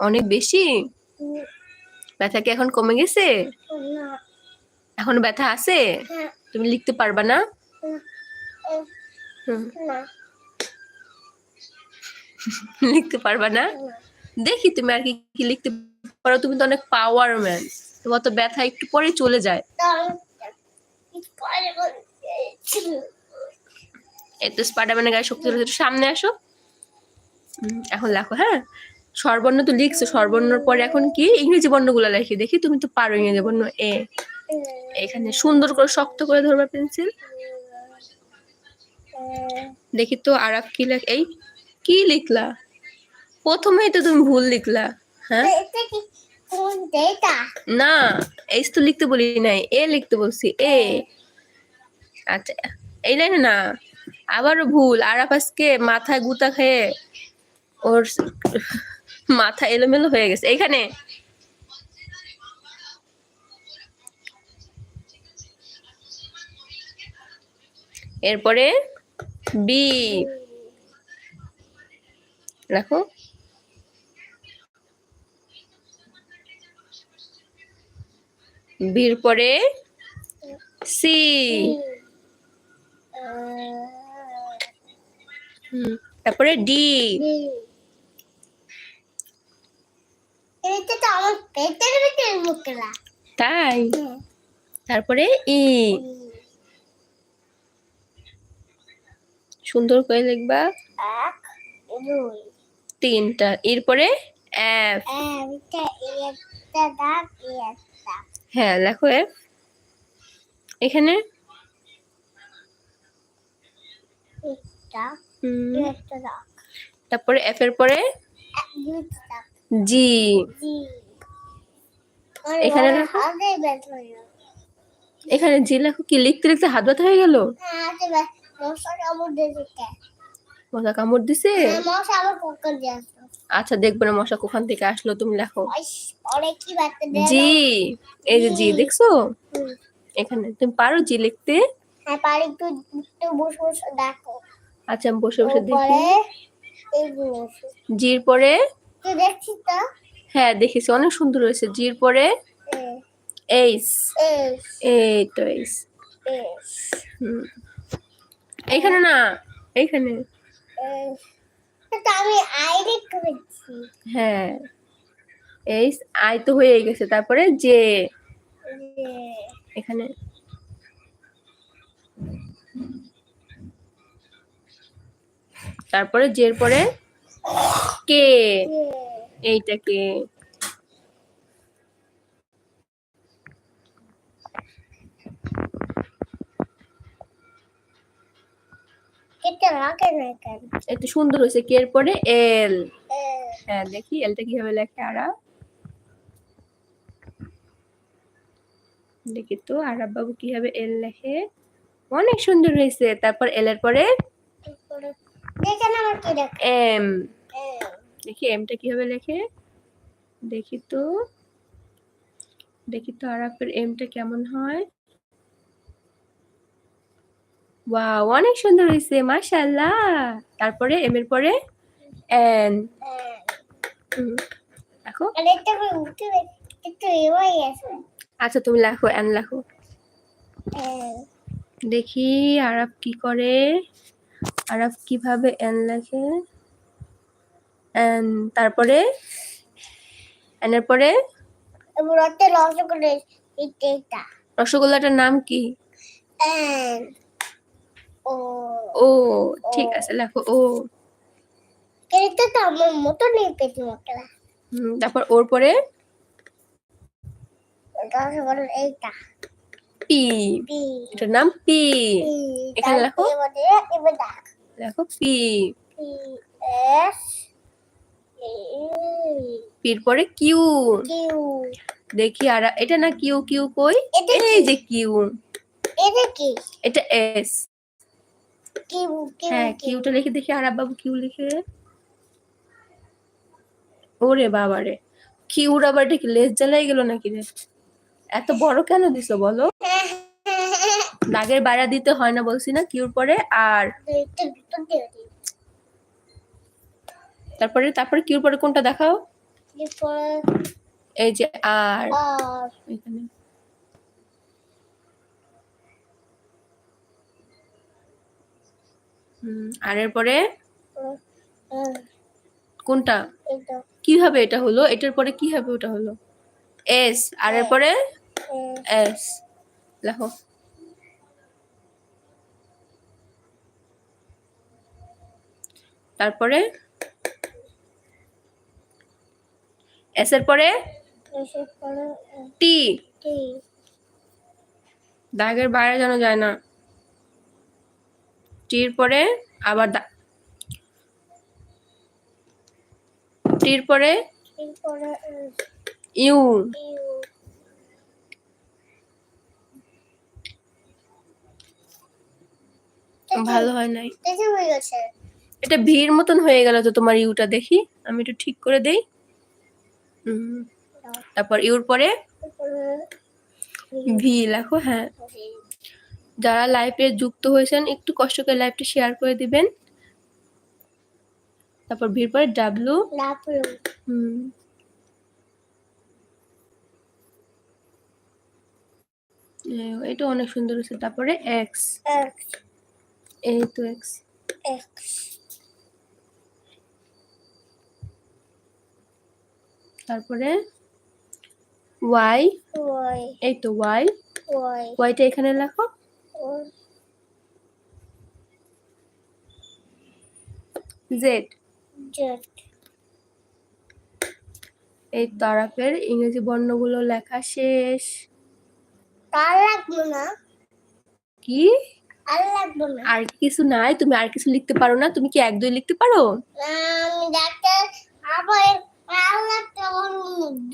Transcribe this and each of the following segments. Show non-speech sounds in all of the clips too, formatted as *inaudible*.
অনেক বেশি? ব্যথা কি এখন কমে গেছে? এখন ব্যথা আছে? হ্যাঁ। তুমি লিখতে পারবা না? লিখতে পারবা না? না দেখি তুমি আর কি কি লিখতে পারো। তুমি তো অনেক পাওয়ার ম্যান তোমার তো ব্যথা একটু পরে চলে যায়। এই তো স্পাইডারম্যানের গায়ে শক্তি সামনে আসো। এখন লেখো হ্যাঁ? স্বরবর্ণ তো লিখছো, স্বরবর্ণর পরে এখন কি? ইংরেজি বর্ণগুলো লেখি, দেখি তুমি তো পারো ইংরেজি বর্ণ, এ। এখানে সুন্দর করে শক্ত করে ধরবা পেন্সিল। দেখি তো আরাফ কি লেখ, এই কি লিখলা? প্রথমেই তো তুমি ভুল লিখলা হ্যাঁ? না এই তো লিখতে বলি নাই, এ লিখতে বলছি, এ। আচ্ছা এই লাইনে না, আবারও ভুল আরাফ আজকে মাথায় গুতা খেয়ে ওর মাথা এলোমেলো হয়ে গেছে এখানে এরপরে বি রাখো বির পরে সি তারপরে ডি এটা তো আমার পেটের ভিতরে মুখলা তাই? তারপরে ই। সুন্দর করে লিখবা। তিনটা। এরপরে এফ। হ্যাঁ লেখো এফ। এখানে তারপরে এফ এর পরে জি। এখানে এখানে জি লেখো। কি লিখতে লিখতে হাত ব্যথা হয়ে গেল? হ্যাঁ, মশা কামড় দিছে? হ্যাঁ, আচ্ছা দেখব না মশা কোখান থেকে আসলো তুমি লেখো। জি এই যে জি দেখছ? এখানে তুমি পারো জি লিখতে? হ্যাঁ পারি। একটু একটু বসে বসে দেখো। আচ্ছা আমি বসে বসে দেখি। জির পরে? হ্যাঁ দেখেছি। অনেক সুন্দর হয়েছে। জির পরে এইস। এই তো এইস। এইখানে না এইখানে। আমি আইডি করেছি। হ্যাঁ। এইস আই তো হয়ে গেছে। তারপরে যে যে এখানে। তারপরে জের পরে কে? এইটা কে? একটু সুন্দর হয়েছে কে এর পরে? এল। হ্যাঁ দেখি এলটা কীভাবে লেখে আরা? দেখি তো আরাব বাবু কীভাবে এল লেখে? অনেক সুন্দর হয়েছে। তারপর এল এর পরে? দেখেন আমার কি দেখ এম। দেখি এমটা কীভাবে লেখে? দেখি তো। দেখি তো আরাফের এমটা কেমন হয়। ওয়াও অনেক সুন্দর হয়েছে মাশাআল্লাহ। তারপরে এম এর পরে? এন। দেখো আচ্ছা তুমি লেখো এন লেখো। দেখি আরাফ কি করে? আরাফ কীভাবে এন লেখে? এন তারপরে? এন এর পরে রসগোল্লাটার নাম কি? N O. ও ঠিক আছে লেখো ও। আমার মতো নেই পেটি হুম, তারপর ওর পরে? এইটা পি এটার নাম পি। এখানে লেখো। লেখো পি। পির পরে কিউ। কিউ। দেখি আর এটা না কিউ কিউ কই? এই যে কিউ। এটা কি? এটা এস। কিউ কিউ হ্যাঁ কিউটা লিখে দেখি আর বাবু কিউ লিখে। ওরে বাবারে। কিউর আবার এটা কি লেজ জ্বালাই গেল নাকি রে? এত বড় কেন দিছো বলো? *laughs* দাগের বাইরা দিতে হয় না বলছি না কিউর পরে আর তারপরে তারপরে কিউর পরে কোনটা দেখাও? এই যে আর। এখানে। আর এর পরে? কোনটা? কীভাবে এটা হলো? এটার পরে কি হবে ওটা হলো? এস। আর এর পরে? এস লেখো তারপরে এস এর পরে টি দাগের বাইরে যেন যায় না টির পরে আবার টির পরে ইউ ভালো হয় নাই। এটা ভিড় মতন হয়ে গেল তো তোমার ইউটা দেখি। আমি একটু ঠিক করে দেই। তারপর ইউর পরে ভি লেখো হ্যাঁ। যারা লাইভে যুক্ত হয়েছেন একটু কষ্ট করে লাইভটা শেয়ার করে দিবেন। তারপর ভিড় পরে ডাব্লু হুম। এটা অনেক সুন্দর হয়েছে। তারপরে এক্স এক্স এই তো এক্স এক্স তারপরে ওয়াই ওয়াই এই তো ওয়াই ওয়াই ওয়াইটা এখানে লেখো। জেড জেড এই তারাপের ইংরেজি বর্ণগুলো লেখা শেষ। তার লাগবে না। কি? আর লাগবে না। আর কিছু নাই তুমি আর কিছু লিখতে পারো না তুমি কি এক দুই লিখতে পারো? আমি ডাক্তার আবার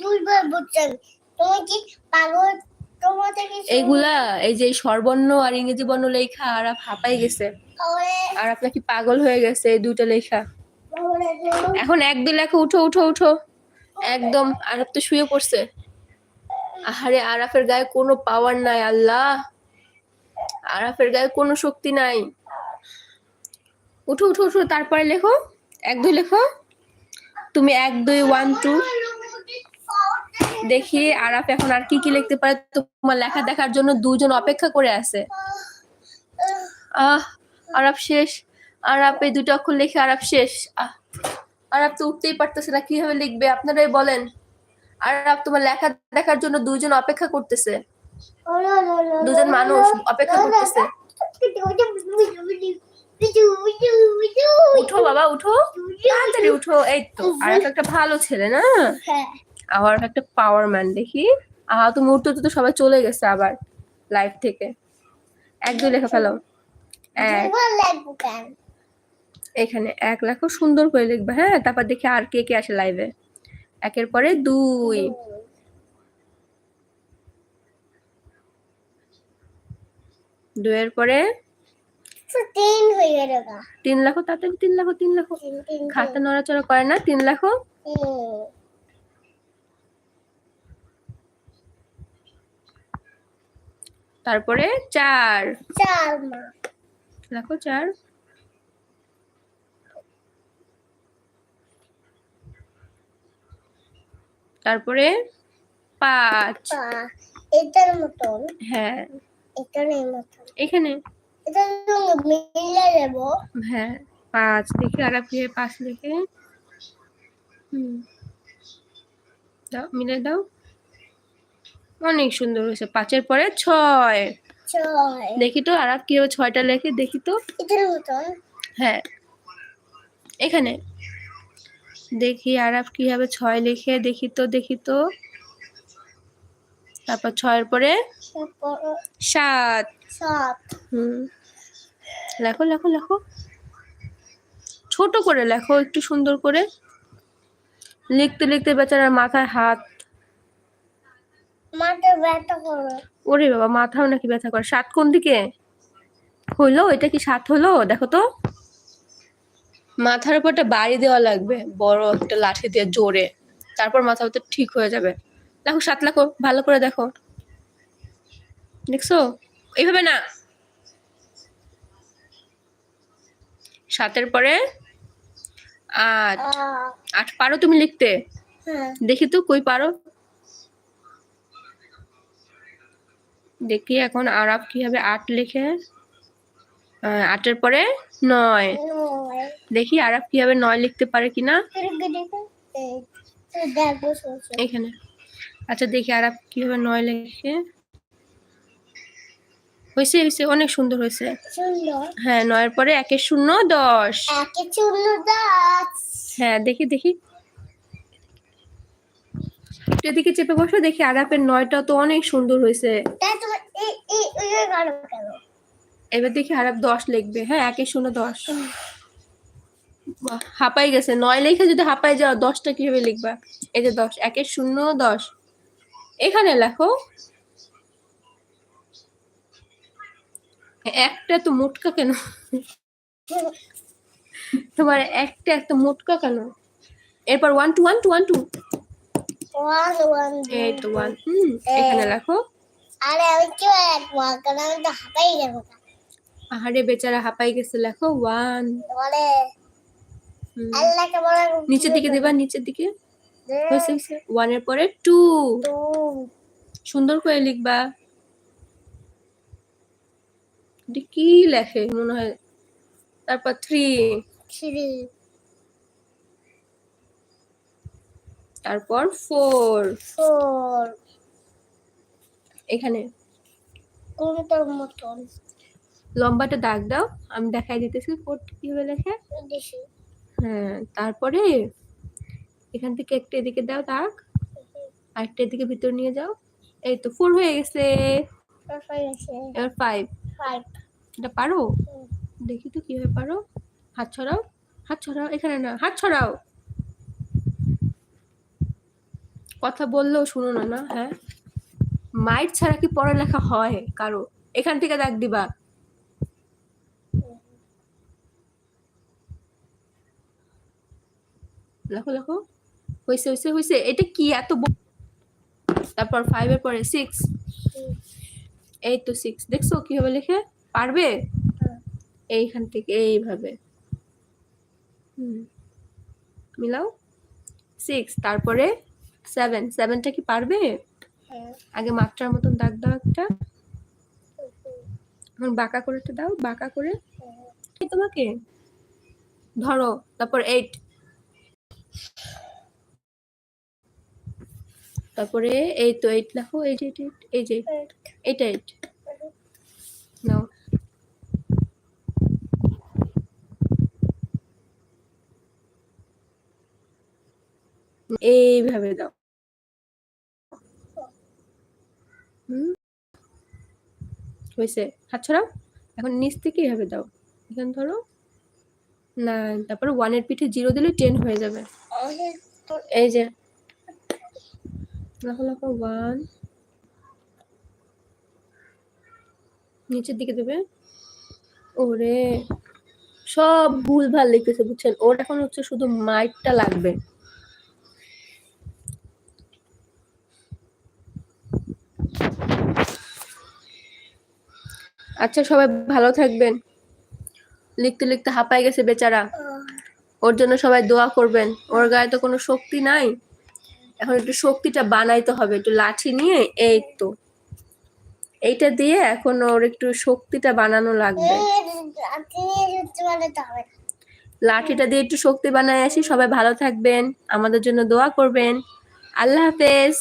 দুইবার বুঝছেন তুমি কি পাগল? এইগুলা এই যে স্বরবর্ণ আর ইংরেজি বর্ণ লেখা আর হাঁপাই গেছে। আর আপনার কি পাগল হয়ে গেছে এই দুইটা লেখা? এখন এক দুই লেখা উঠো উঠো উঠো। একদম আরব তো শুয়ে পড়ছে। আহারে আরাফের গায়ে কোনো পাওয়ার নাই আল্লাহ। আরাফের গায়ে কোনো শক্তি নাই। উঠো উঠো উঠো, তারপরে লেখো। এক, দুই লেখো। তুমি এক, দুই ওয়ান টু দেখি আরাফ এখন আর কি কি লিখতে পারে। তোমার লেখা দেখার জন্য দুজন অপেক্ষা করে আছে। আহ, আরাফ শেষ। আরাপ এই দুটো অক্ষর লিখে আরাপ শেষ। আহ তো উঠতেই পারতেছে না, কীভাবে লিখবে? আপনারাই বলেন। আরাপ তোমার লেখা দেখার জন্য দুজন অপেক্ষা করতেছে। দুজন মানুষ অপেক্ষা করতেছে। উঠো বাবা উঠো। তাড়াতাড়ি উঠো এই তো। আরাপ একটা ভালো ছেলে না? হ্যাঁ। আবার একটা পাওয়ার ম্যান দেখি। আহা উঠতে উঠতে তো সবাই চলে গেছে আবার লাইভ থেকে। এক দুই লেখা ফেলো। এক। এখানে এক লেখো সুন্দর করে লিখবে হ্যাঁ? তারপর দেখি আর কে কে আসে লাইভে একের পরে দুই। দুইয়ের পরে? তিন হয়ে গেল তিন লাখো? তাড়াতাড়ি তিন লাখো তিন লাখো। খাতা নড়াচড়া করে না? তিন লাখো? তারপরে চার। চার লাখো চার। তারপরে পাঁচ। এটার মতন। হ্যাঁ। এখানে হ্যাঁ পাঁচ দেখি আর আপনি পাঁচ হুম। দাও মিলে দাও। অনেক সুন্দর হয়েছে পাঁচের পরে ছয়। দেখি তো আর কীভাবে ছয়টা লেখে দেখি তো। হ্যাঁ। এখানে। দেখি আর কীভাবে ছয় লিখে দেখি তো দেখি তো। তারপর ছয়ের পরে? সাত। সাত। হুম। লেখো লেখো লেখো। ছোট করে লেখো একটু সুন্দর করে। লিখতে লিখতে বেচারার মাথায় হাত। মাঠে ব্যথা করে। ওরে বাবা মাথাও নাকি ব্যথা করে। সাত কোন দিকে? হইল? এটা কি সাত হলো দেখো তো। মাথার উপর একটা বাড়ি দেওয়া লাগবে বড় একটা লাঠি দিয়ে জোরে। তারপর মাথা তো ঠিক হয়ে যাবে। দেখো সাত লাখো ভালো করে দেখো। দেখছ? এইভাবে না। সাতের পরে আট। আট পারো তুমি লিখতে। হ্যাঁ। দেখি তো কই পারো? দেখি এখন আরব কীভাবে আট লিখে। আটের পরে নয়। দেখি আরব কীভাবে নয় লিখতে পারে কিনা। এখানে। আচ্ছা দেখি আরব কীভাবে নয় লেখে। হয়েছে হয়েছে অনেক সুন্দর হয়েছে। হ্যাঁ নয়ের পরে একের শূন্য দশ। একে হ্যাঁ দেখি দেখি। এদিকে চেপে বসো দেখি আরাপের নয়টা তো অনেক সুন্দর হয়েছে। এবার দেখি আরাপ দশ লিখবে। হ্যাঁ একের শূন্য দশ। হাঁপাই গেছে। নয় লেখে যদি হাঁপাই যাও দশটা কীভাবে লিখবা? এই যে দশ একের শূন্য দশ। এখানে লেখো একটা তো মোটকা কেন? তোমার একটা একটা মোটকা কেন? এরপর one two one two one two এই তো ওয়ান হুম এখানে লেখো। আরে আমি কি একবার কারণ আমি তো হাঁপাই যাব আহারে বেচারা হাঁপাই গেছে লেখো। ওয়ান বলে আল্লাহকে বলে নিচের দিকে দেবা নিচের দিকে। ওয়ানের পরে টু সুন্দর করে লিখবা। কি লেখে? মনে হয় তারপর থ্রি থ্রি তারপর ফোর ফোর এখানে। কোনটার মতন? লম্বাটা দাগ দাও আমি দেখাই দিতেছি ফোর কীভাবে লেখে? হ্যাঁ তারপরে এখান থেকে একটা এদিকে দাও দাগ। আরেকটা এদিকে ভিতর নিয়ে যাও। এই তো ফোর হয়ে গেছে। এবার ফাইভ এটা পারো? দেখি তো কীভাবে পারো। হাত ছড়াও হাত ছড়াও এখানে না হাত ছড়াও। কথা বললেও শুনো না না? হ্যাঁ? মাইট ছাড়া কি পড়ালেখা হয় কারও? এখান থেকে দাগ দিবা। লেখো লেখো হয়েছে হয়েছে হয়েছে এটা কি এত তারপর ফাইভের পরে সিক্স এই তো সিক্স দেখছ কীভাবে লিখে? পারবে? এইখান থেকে এইভাবে। হুম। মিলাও। সিক্স তারপরে সেভেন সেভেনটা কি পারবে? আগে মাত্রার মতন দাগ দাও একটা। এখন বাঁকা করে একটা দাও বাঁকা করে। তোমাকে। ধরো তারপর এইট তারপরে এই তো এইট লেখো এই যে এইট এই যে এইটা এইট। নাও। এইভাবে দাও। হুম? হয়েছে। হাত ছড়াও এখন নিচ থেকে এইভাবে দাও। এখানে ধরো। না তারপরে ওয়ানের পিঠে জিরো দিলে টেন হয়ে যাবে। এই যে লেখো লেখো ওয়ান নিচের দিকে দেবে। ওরে সব ভুল ভালো লিখতেছে বুঝছেন? ওর এখন হচ্ছে শুধু মাইটটা লাগবে। আচ্ছা সবাই ভালো থাকবেন। লিখতে লিখতে হাঁপাই গেছে বেচারা। ওর জন্য সবাই দোয়া করবেন। ওর গায়ে তো কোনো শক্তি নাই। এখন একটু শক্তিটা বানাইতে হবে, একটু লাঠি নিয়ে এই তো। এইটা দিয়ে এখন ওর একটু শক্তিটা বানানো লাগবে। লাঠিটা দিয়ে একটু শক্তি বানায় আসি। সবাই ভালো থাকবেন, আমাদের জন্য দোয়া করবেন। আল্লাহ হাফেজ।